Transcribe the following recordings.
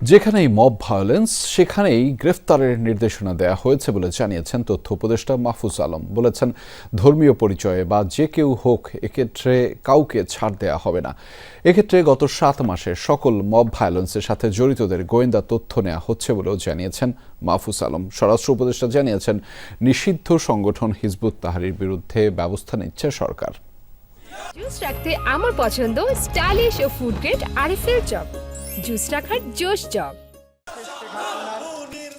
যেখানেই mob violence, সেখানেই গ্রেফতারের নির্দেশনা দেওয়া হয়েছে বলে জানিয়েছেন তথ্য উপদেষ্টা মাহফুজ আলম। বলেছেন, ধর্মীয় পরিচয়ে বা যে কেউ হোক, এক্ষেত্রে কাউকে ছাড় দেওয়া হবে না। এক্ষেত্রে গত সাত মাসে সকল মব ভায়োলেন্সের সাথে জড়িতদের গোয়েন্দা তথ্য নেওয়া হচ্ছে বলেও জানিয়েছেন মাহফুজ আলম। স্বরাষ্ট্র উপদেষ্টা জানিয়েছেন, নিষিদ্ধ সংগঠন হিজবুত তাহারির বিরুদ্ধে ব্যবস্থা নিচ্ছে সরকার। রাখতে আমার পছন্দ স্টাইলিশ ও ফুড গ্রেড আরএফএল চপ। জুস রাখার জোশ চপ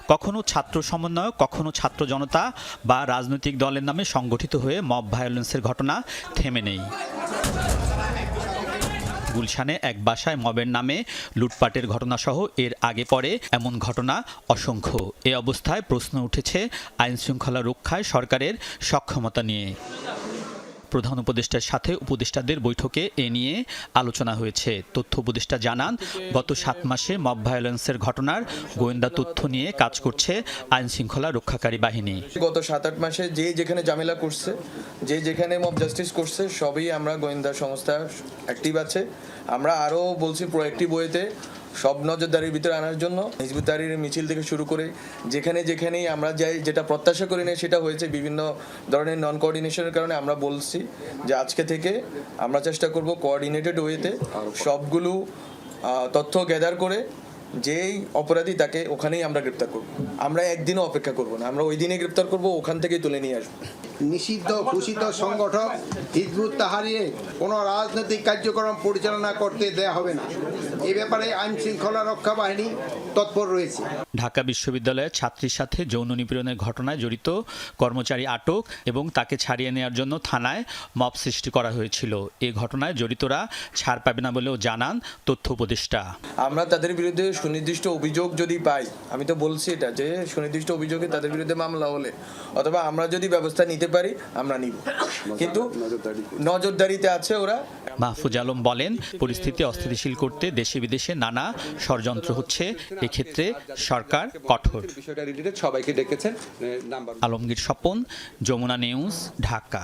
কখনো ছাত্র সমন্বয় কখনো ছাত্র জনতা বা রাজনৈতিক দলের নামে সংগঠিত হয়ে মব ভায়োলেন্সের ঘটনা থেমে নেই। গুলশানে এক বাসায় মবের নামে লুটপাটের ঘটনাসহ এর আগে পরে এমন ঘটনা অসংখ্য। এ অবস্থায় প্রশ্ন উঠেছে আইন শৃঙ্খলা রক্ষায় সরকারের সক্ষমতা নিয়ে। প্রধান উপদেষ্টার সাথে উপদেষ্টাদের বৈঠকে এ নিয়ে আলোচনা হয়েছে। তথ্য উপদেষ্টা জানান, গত সাত মাসে মব ভায়োলেন্সের ঘটনার গোয়েন্দা তথ্য নিয়ে কাজ করছে আইন শৃঙ্খলা রক্ষাকারী বাহিনী। গত সাত আট মাসে যে যেখানে ঝামেলা করছে, যে যেখানে মব জাস্টিস করছে, সবই আমরা গোয়েন্দা সংস্থা অ্যাক্টিভ আছে। আমরা আরও বলছি প্রোয়েক্টিভ ওয়েতে সব নজরদারির ভিতরে আনার জন্য হিজবুত তাহরির মিছিল থেকে শুরু করে যেখানে যেখানেই আমরা যাই, যেটা প্রত্যাশা করি না সেটা হয়েছে বিভিন্ন ধরনের নন কোঅর্ডিনেশনের কারণে আমরা বলছি যে আজকে থেকে আমরা চেষ্টা করব কোঅর্ডিনেটেড ওয়েতে সবগুলো তথ্য গ্যাদার করে যেই অপরাধী তাকে ওখানেই আমরা গ্রেপ্তার করব। আমরা একদিনও অপেক্ষা করব না। আমরা ওই দিনে গ্রেপ্তার করব ওখান থেকেই তুলে নিয়ে আসব। নিষিদ্ধ ঘোষিত সংগঠক হিজবুত তাহারিয়ে কোনো রাজনৈতিক কার্যক্রম পরিচালনা করতে দেয়া হবে না। এ ব্যাপারে আইন শৃঙ্খলা রক্ষা বাহিনী তৎপর রয়েছে। ঢাকা বিশ্ববিদ্যালয়ের ছাত্রীর সাথে যৌন নিপীড়নের ঘটনায় জড়িত কর্মচারী আটক এবং তাকে ছাড়িয়ে নেওয়ার জন্য থানায় মব সৃষ্টি করা হয়েছিল। এ ঘটনায় জড়িতরা ছাড় পাবে না বলেও জানান তথ্য উপদেষ্টা। আমরা তাদের বিরুদ্ধে সুনির্দিষ্ট অভিযোগ যদি পাই আমি তো বলছি এটা যে সুনির্দিষ্ট অভিযোগে তাদের বিরুদ্ধে মামলা হলে অথবা আমরা যদি ব্যবস্থা নিতে পারি আমরা নিব। কিন্তু নজরদারিতে আছে ওরা। মাহফুজ আলম বলেন পরিস্থিতি অস্থিতিশীল করতে দেশে বিদেশে নানা ষড়যন্ত্র হচ্ছে। এক্ষেত্রে সরকার কঠোর। সবাইকে ডেকেছেন আলমগীর স্বপন যমুনা নিউজ ঢাকা।